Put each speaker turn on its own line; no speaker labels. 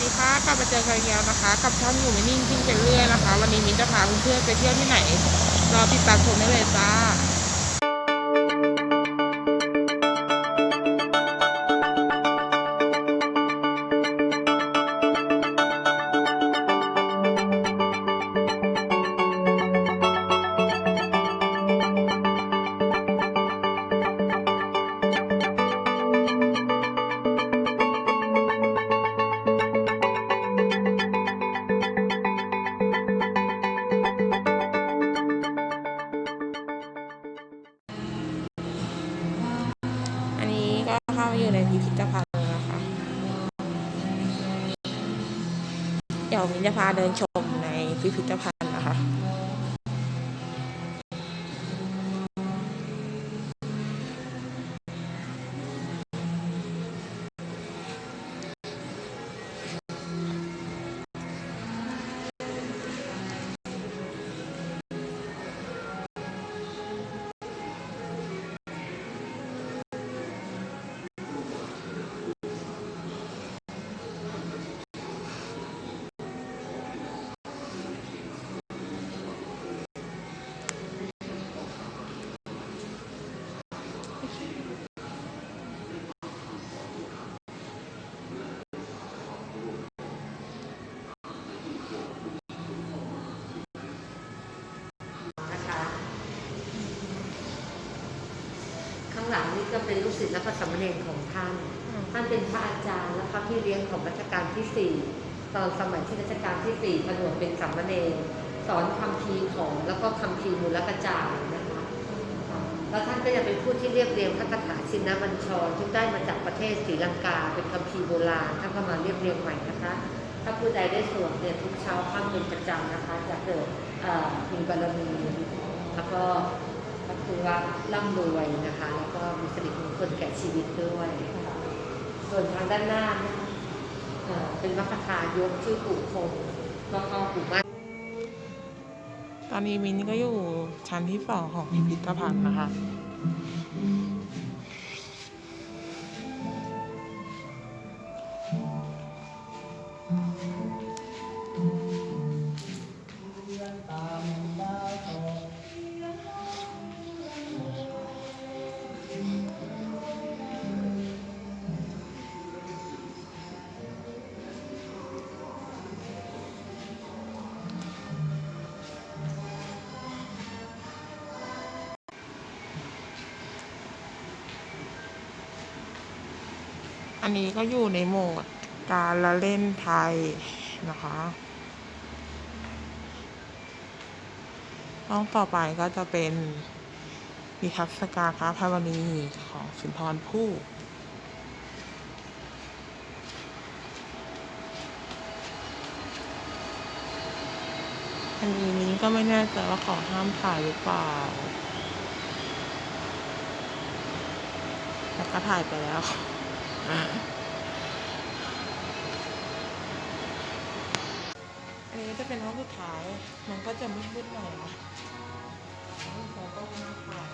ดีค่ะกลับมาเจอกันอีกแล้วนะคะ กับช่องอยู่ไม่นิ่งทิ้งไปเรื่อยนะคะ วันนี้มิ้นจะพาเพื่อนๆไปเที่ยวที่ไหน รอติดตามชมได้เลยจ้า พิพิธภัณฑ์นะคะ เดี๋ยวมินจะพาเดินชมในพิพิธภัณฑ์นะคะ
หลังนี่ก็เป็นลูกศิษย์และพระสามเณรของท่าน ท่านเป็นพระอาจารย์และพระพี่เลี้ยงของรัชกาลที่สี่ตอนสมัยที่รัชกาลที่สี่ผนวกเป็นสามเณรสอนคำพีร์ของแล้วก็คำพีร์มูลกระจายนะคะแล้วท่านก็ยังเป็นผู้ที่เรียบเรียงพระคาถาชินบัญชรที่ได้มาจากประเทศศรีลังกา เป็นคำพีร์โบราณท่านก็มาเรียบเรียงใหม่นะคะถ้าผู้ใดได้สวดเนี่ยทุกเช้าค่ำเป็นประจำนะคะจะเกิดเอ่อมีบารมีแล้วก็ ก็คือว่าร่ำรวยนะคะ แล้วก็มีสิริมงคลแก่ชีวิตด้วย ส่วนทางด้านหน้าเป็นวัคคายกชื่อปู่คงแล้วก็ปู่มั่น
ตอนนี้มินก็อยู่ชั้นที่สองของพิพิธภัณฑ์นะคะ อันนี้ก็อยู่ในโหมดการละเล่นไทยนะคะ ห้องต่อไปก็จะเป็นนิทรรศการพระพรณีของสุนทรภู่อันนี้มิ้ก็ไม่แน่ใจว่าขาห้ามถ่ายหรือเปล่าแต่ก็ถ่ายไปแล้ว อันนี้จะเป็นห้องสุดท้าย มันก็จะมืดๆหน่อยนะห้องสุดท้ายก็น่าถ่าย